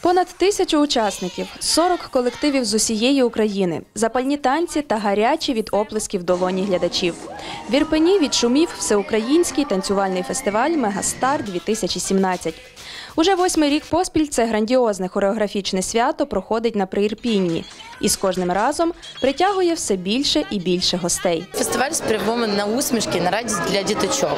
Понад тисячу учасників, 40 колективів з усієї України, запальні танці та гарячі від оплесків долоні глядачів. В Ірпені відшумів всеукраїнський танцювальний фестиваль Мегастар 2017 Уже восьмий рік поспіль це грандіозне хореографічне свято проходить на Приірпінні і з кожним разом притягує все більше і більше гостей. Фестиваль спрямований на усмішки, на радість для діточок.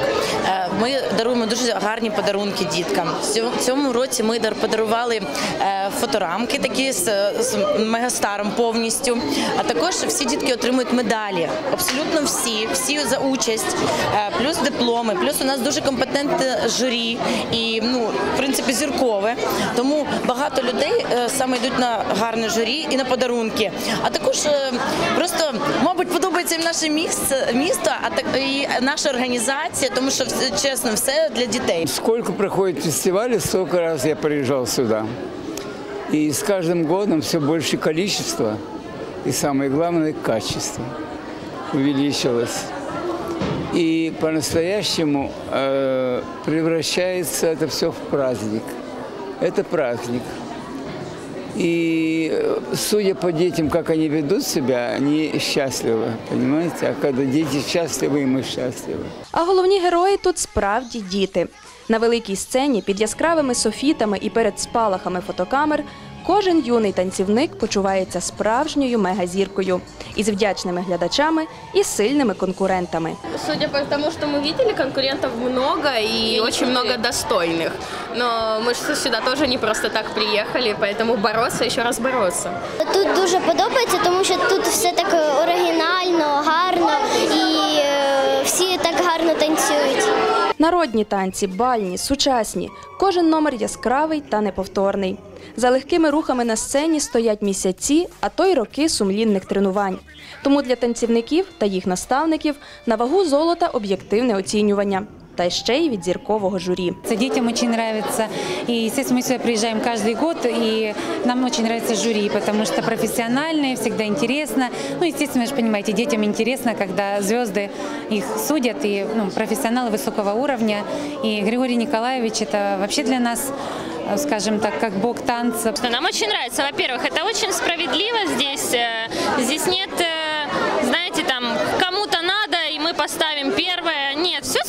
Е, Ми даруємо дуже гарні подарунки діткам. В цьому- році ми дар- подарували е, фоторамки такі з, з мегастаром повністю. А також всі дітки отримують медалі. Абсолютно всі, всі за участь, Е, плюс дипломи, плюс у нас дуже компетентне журі і ну, в принципі, зіркове. Тому багато людей е, саме йдуть на гарне журі і на подарунки. А також е, просто, мабуть, подобається їм наше місце, місто, а так і наша організація, тому що чесно, все для дітей. Сколько проходит фестивалей, столько раз я приезжал сюда. И с каждым годом все больше количество и самое главное качество увеличилось И по-настоящему э, превращается это все в праздник. Это праздник. И э, судя по детям, как они ведут себя, они счастливы, понимаете? А когда дети счастливы, и мы счастливы. А головні герої тут справді діти. На великій сцені під яскравими софітами і перед спалахами фотокамер кожен юний танцівник почувається справжньою мегазіркою із вдячними глядачами і сильними конкурентами. Судя по тому, что мы видели, конкурентов много и очень много достойных. Но мы же сюда тоже не просто так приехали, поэтому бороться, еще раз бороться. Тут дуже подобається, тому що тут все так оригінально, гарно і е, всі так гарно танцюють. Народні танці, бальні, сучасні. Кожен номер яскравий та неповторний. За легкими рухами на сцені стоять місяці, а то й роки сумлінних тренувань. Тому для танцівників та їх наставників на вагу золота об'єктивне оцінювання. Та ще й від зіркового журі. Это Детям очень нравится. И, естественно, мы сюда приезжаем каждый год, и нам очень нравится жюри, потому что профессиональные, всегда интересно. Ну, естественно, вы же понимаете, детям интересно, когда звезды их судят, и ну, профессионалы высокого уровня. И Григорий Николаевич – это вообще для нас, э, скажем так, как бог танца. Что Нам очень нравится. Во-первых, это очень справедливо здесь. Э, Здесь нет, э, знаете, там кому-то надо, и мы поставим первое. Нет, все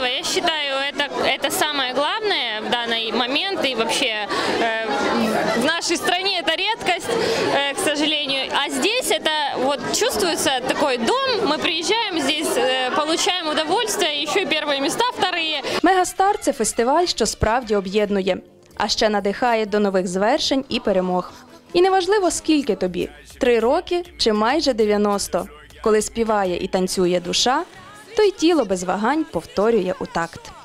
справедливо. Я считаю, это, это самое главное в данный момент. И вообще э, в нашей стране это редкость, э, к сожалению. А здесь это вот чувствуется такой дом. Мы приезжаем здесь, э, получаем удовольствие, еще и первые места, вторые. Мегастар це фестиваль, що справді об'єднує, а ще надихає до нових звершень і перемог. І неважливо, скільки тобі три роки чи майже 90. Коли співає і танцює душа, то й тіло без вагань повторює у такт.